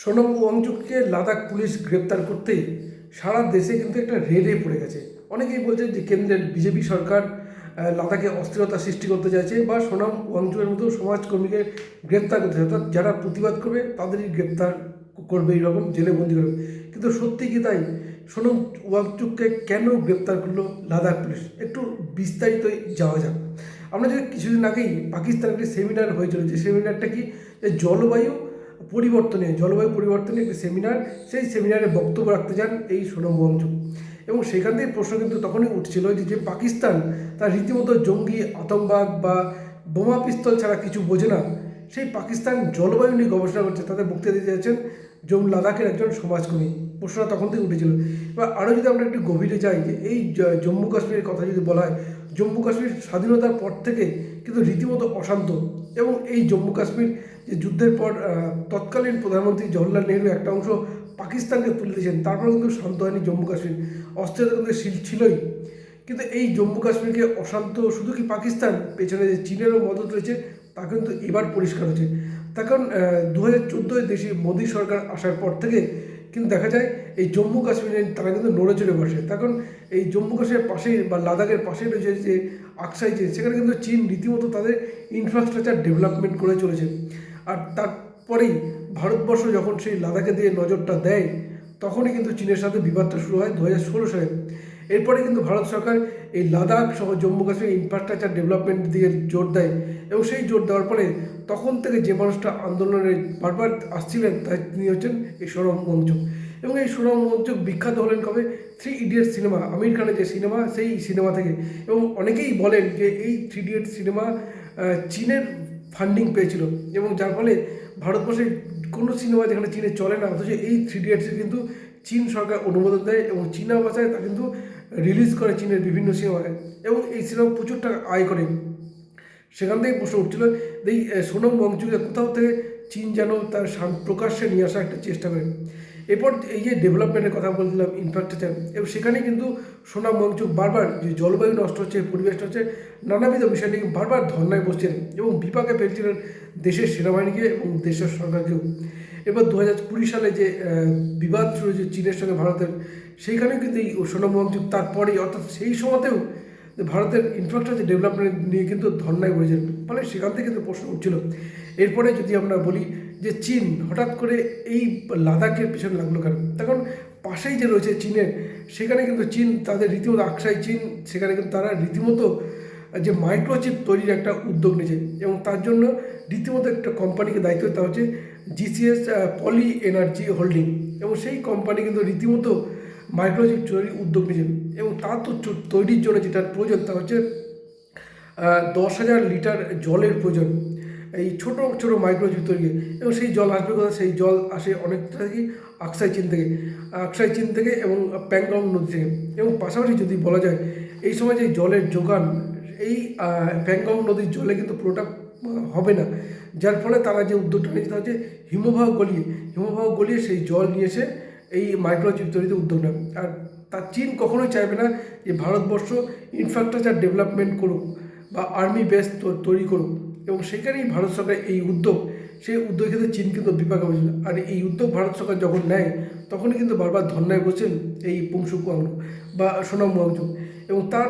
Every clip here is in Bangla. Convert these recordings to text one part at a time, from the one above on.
সোনম ওয়াংচুককে লাদাখ পুলিশ গ্রেপ্তার করতেই সারা দেশে কিন্তু একটা রেডে পড়ে গেছে। অনেকেই বলছেন যে কেন্দ্রের বিজেপি সরকার লাদাখে অস্থিরতা সৃষ্টি করতে চাইছে বা সোনাম ওয়াংচুকের মতো সমাজকর্মীকে গ্রেপ্তার করতে চাইছে। অর্থাৎ যারা প্রতিবাদ করবে, তাদেরই গ্রেপ্তার করবে এইরকম জেলে বন্দি করবে কিন্তু সত্যি কি তাই? সোনম ওয়াংচুককে কেন গ্রেপ্তার করল লাদাখ পুলিশ? একটু বিস্তারিত যাওয়া যাক। আমরা যদি কিছুদিন আগেই পাকিস্তানের একটি সেমিনার হয়েছিল, যে সেমিনারটা কি? যে জলবায়ু পরিবর্তনে, জলবায়ু পরিবর্তনে একটি সেমিনার সেই সেমিনারে বক্তব্য রাখতে যান এই সোনম ওয়াংচুক এবং সেখান থেকে প্রশ্ন কিন্তু তখনই উঠছিল যে যে পাকিস্তান তার রীতিমতো জঙ্গি, আতঙ্কবাদ বা বোমা পিস্তল ছাড়া কিছু বোঝে না, সেই পাকিস্তান জলবায়ু নিয়ে গবেষণা করছে, তাদের বক্তৃতা দিতে যাচ্ছেন জম্মু লাদাখের একজন সমাজকর্মী। প্রশ্নটা তখন থেকে উঠেছিল। এবার আরও যদি আমরা একটু গভীরে যাই, যে এই জম্মু কাশ্মীরের কথা যদি বলা হয়, জম্মু কাশ্মীর স্বাধীনতার পর থেকে কিন্তু রীতিমতো অশান্ত। এবং এই জম্মু কাশ্মীর যে যুদ্ধের পর তৎকালীন প্রধানমন্ত্রী জওহরলাল নেহরু একটা অংশ পাকিস্তানকে তুলে দিয়েছেন তারপর কিন্তু শান্ত হয়নি জম্মু কাশ্মীর। অস্থিরতা কিন্তু ছিল- ছিলই। কিন্তু এই জম্মু কাশ্মীরকে অশান্ত শুধু কি পাকিস্তান, পেছনে যে চীনেরও মদত রয়েছে, তা কিন্তু এবার পরিষ্কার হচ্ছে। তার কারণ দু হাজার চোদ্দোয় দেশে মোদী সরকার আসার পর থেকে কিন্তু দেখা যায় এই জম্মু কাশ্মীরে তারা কিন্তু নড়ে বসে। তখন এই জম্মু কাশ্মীরের পাশে বা লাদাখের পাশে রয়েছে যে আকসাই যে সেখানে কিন্তু চীন রীতিমতো তাদের ইনফ্রাস্ট্রাকচার ডেভেলপমেন্ট করে চলেছে। আর তারপরেই ভারতবর্ষ যখন সেই লাদাখে দিয়ে নজরটা দেয়, তখনই কিন্তু চীনের সাথে বিবাদটা শুরু হয় দু হাজার ষোলো সালে। এরপরে কিন্তু ভারত সরকার এই লাদাখ সহ জম্মু কাশ্মীর ইনফ্রাস্ট্রাকচার ডেভেলপমেন্ট দিয়ে জোর দেয় এবং সেই জোর দেওয়ার পরে তখন থেকে যে মানুষটা আন্দোলনে বারবার আসছিলেন তাই তিনি হচ্ছেন এই সোনম ওয়াংচুক এবং এই সোনম ওয়াংচুক বিখ্যাত হলেন কবে? থ্রি ইডিয়ট সিনেমা আমির খানের যে সিনেমা সেই সিনেমা থেকে। এবং অনেকেই বলেন যে এই থ্রি ইডিয়ট সিনেমা চীনের ফান্ডিং পেয়েছিল এবং যার ফলে ভারতবর্ষে কোনো সিনেমা যেখানে চীনে চলে না, অথচ এই থ্রি ইডিয়টসে কিন্তু চীন সরকার অনুমোদন দেয় এবং চীনা ভাষায় তা কিন্তু রিলিজ করে চীনের বিভিন্ন সিনেমায় এবং এই সিনেমা প্রচুর টাকা আয় করে। সেখান থেকে প্রশ্ন উঠছিল এই সোনম ওয়াংচুকে কোথাও থেকে চীন যেন তার প্রকাশ্যে নিয়ে আসার একটা চেষ্টা করে। এরপর এই যে ডেভেলপমেন্টের কথা বলছিলাম ইনফ্রাস্ট্রাকচার এবং সেখানে কিন্তু সোনাম ওয়াংচুক বারবার যে জলবায়ু নষ্ট হচ্ছে, পরিবেশ হচ্ছে, নানাবিধ বিষয় নিয়ে বারবার ধর্নায় বসছেন এবং বিপাকে ফেলছিলেন দেশের সেনাবাহিনীকে এবং দেশের সরকারকেও। এবার দু হাজার কুড়ি সালে যে বিবাদ শুরু চীনের সঙ্গে ভারতের, সেইখানেও কিন্তু এই সোনম ওয়াংচুক তারপরেই, অর্থাৎ সেই সময়তেও ভারতের ইনফ্রাস্ট্রাকচার ডেভেলপমেন্ট নিয়ে কিন্তু ধর্নায় বসেছেন। ফলে সেখান থেকে কিন্তু প্রশ্ন উঠছিল। এরপরে যদি আমরা বলি যে চীন হঠাৎ করে এই লাদাখের পিছনে লাগল কেন? তখন পাশেই যে রয়েছে চীনের, সেখানে কিন্তু চীন তাদের রীতিমতো আকসাই চীন, সেখানে কিন্তু তারা রীতিমতো যে মাইক্রোচিপ তৈরির একটা উদ্যোগ নিয়েছে এবং তার জন্য রীতিমতো একটা কোম্পানিকে দায়িত্ব দেওয়া হচ্ছে জিসিএস পলি এনার্জি হোল্ডিং এবং সেই কোম্পানি কিন্তু রীতিমতো মাইক্রোচিপ তৈরির উদ্যোগ নিয়েছে এবং তার তো তৈরির জন্য যেটার প্রয়োজন তা হচ্ছে দশ হাজার লিটার জলের প্রয়োজন। এই ছোট ছোট মাইক্রোচিপ তৈরি এবং সেই জল আসবে কোথা সেই জল আসে অনেকটা কি আকসাই চীন থেকে, আকসাই চীন থেকে এবং প্যাংগং নদী থেকে। এবং পাশাপাশি যদি বলা যায়, এই সময় যে জলের যোগান, এই প্যাংগং নদীর জলে কিন্তু পুরোটা হবে না। যার ফলে তারা যে উদ্যোগটা নিয়েছে তা হচ্ছে হিমবাহ গলিয়ে হিমবাহ গলিয়ে সেই জল নিয়ে এসে এই মাইক্রোচিপ তৈরিতে উদ্যোগ নেয়। আর তা চীন কখনোই চাইবে না যে ভারতবর্ষ ইনফ্রাস্ট্রাকচার ডেভেলপমেন্ট করুক বা আর্মি বেস তৈরি করুক। এবং সেখানেই ভারত সরকার এই উদ্যোগ, সেই উদ্যোগ কিন্তু চীন কিন্তু বিপাক হয়েছিল আর এই উদ্যোগ ভারত সরকার যখন নেয়, তখনই কিন্তু বারবার ধর্নায় বসেন এই পুংসুক ওয়াংলু বা সোনাম ওয়াংচু এবং তার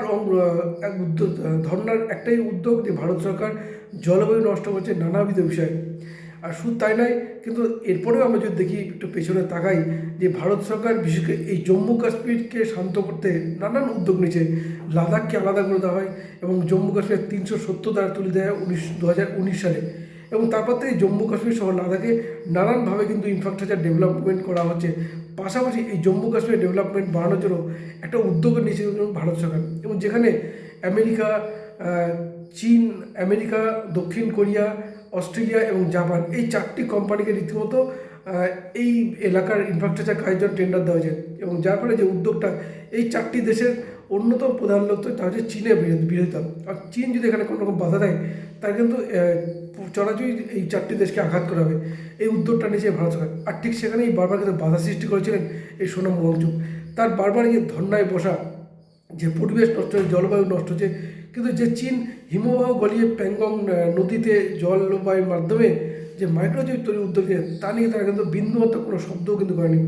এক উদ্যোগ ধর্নার একটাই উদ্যোগ যে ভারত সরকার জলবায়ু নষ্ট করছে নানাবিধ বিষয়ে। আর শুধু তাই নয়, কিন্তু এরপরেও আমরা যদি দেখি, একটু পেছনে তাকাই, যে ভারত সরকার, বিশেষ করে এই জম্মু কাশ্মীরকে শান্ত করতে নানান উদ্যোগ নিয়েছে। লাদাখকে আলাদা করে দেওয়া হয় এবং জম্মু কাশ্মীর তিনশো সত্তর দ্বারা তুলে দেওয়া উনিশ দু হাজার উনিশ সালে। এবং তারপর থেকে জম্মু কাশ্মীর সহ লাদাখে নানানভাবে কিন্তু ইনফ্রাস্ট্রাকচার ডেভেলপমেন্ট করা হচ্ছে। পাশাপাশি এই জম্মু কাশ্মীর ডেভেলপমেন্ট বাড়ানোর জন্য একটা উদ্যোগ নিয়েছে ভারত সরকার। এবং যেখানে আমেরিকা চীন, আমেরিকা, দক্ষিণ কোরিয়া অস্ট্রেলিয়া এবং জাপান এই চারটি কোম্পানিকে রীতিমতো এই এলাকার ইনফ্রাস্ট্রাকচার কাজের জন্য টেন্ডার দেওয়া হয়েছে এবং যার ফলে যে উদ্যোগটা এই চারটি দেশের অন্যতম প্রধান লক্ষ্য তা হচ্ছে চীনের বিরোধ- বিরোধিতা। আর চীন যদি এখানে কোনো রকম বাধা দেয় তার কিন্তু আহ, এই চারটি দেশকে আঘাত করা হবে। এই উদ্যোগটা নিয়েছে ভারত সরকার। আর ঠিক সেখানেই বারবার কিন্তু বাধা সৃষ্টি করেছিলেন এই সোনাম ওয়াংচুক তার বারবার যে ধর্নায় বসা যে পরিবেশ নষ্ট হচ্ছে জলবায়ু নষ্ট হচ্ছে কিন্তু যে চীন হিমবাহ গলিয়ে প্যাংগং নদীতে জল জলবায়ুর মাধ্যমে যে মাইক্রোচিপ তৈরি উদ্যোগ তা নিয়ে তারা কিন্তু বিন্দুমাত্র কোনো শব্দও কিন্তু করেনি।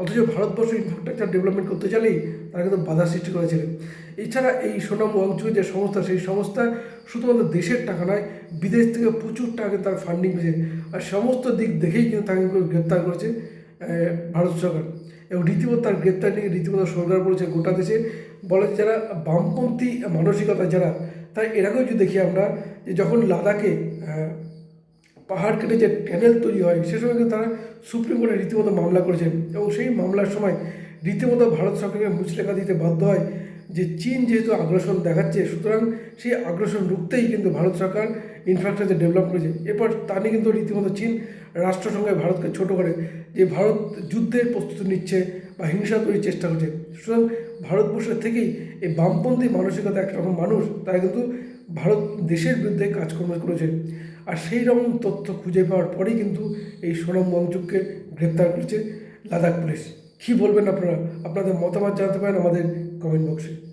অথচ ভারতবর্ষ ইনফ্রাস্ট্রাকচার ডেভেলপমেন্ট করতে চাইলেই তারা কিন্তু বাধা সৃষ্টি করেছিলেন এছাড়া এই সোনাম ওয়াংচু যে সংস্থা, সেই সংস্থা শুধুমাত্র দেশের টাকা নয়, বিদেশ থেকে প্রচুর টাকা তার ফান্ডিং পেয়েছে। আর সমস্ত দিক দেখেই কিন্তু তাকে গ্রেপ্তার করেছে ভারত সরকার। এবং রীতিমতো তার গ্রেপ্তার নিয়ে রীতিমতো সরকার পড়েছে গোটা দেশে। বলে যারা বামপন্থী মানসিকতা, যারা, তাই এরকম যদি দেখি আমরা যে যখন লাদাখে পাহাড় কেটে যে ট্যানেল তৈরি হয়, সে সময় কিন্তু তারা সুপ্রিম কোর্টে রীতিমতো মামলা করেছেন এবং সেই মামলার সময় রীতিমতো ভারত সরকারকে মুচলেখা দিতে বাধ্য হয় যে চীন যেহেতু আগ্রাসন দেখাচ্ছে, সুতরাং সেই আগ্রাসন রুখতেই কিন্তু ভারত সরকার ইনফ্রাস্ট্রাকচার ডেভেলপ করেছে। এরপর তা নিয়ে কিন্তু রীতিমতো চীন রাষ্ট্রসংঘে ভারতকে ছোট করে যে ভারত যুদ্ধের প্রস্তুতি নিচ্ছে বা হিংসা তৈরির চেষ্টা করছে। সুতরাং ভারতবর্ষের থেকেই এই বামপন্থী মানসিকতা একরকম মানুষ, তারা কিন্তু ভারত দেশের বিরুদ্ধে কাজকর্ম করেছে। আর সেই রকম তথ্য খুঁজে পাওয়ার পরেই কিন্তু এই সোনম ওয়াংচুককে গ্রেপ্তার করেছে লাদাখ পুলিশ। কী বলবেন আপনারা? আপনাদের মতামত জানাতে পারেন আমাদের কমেন্ট বক্সে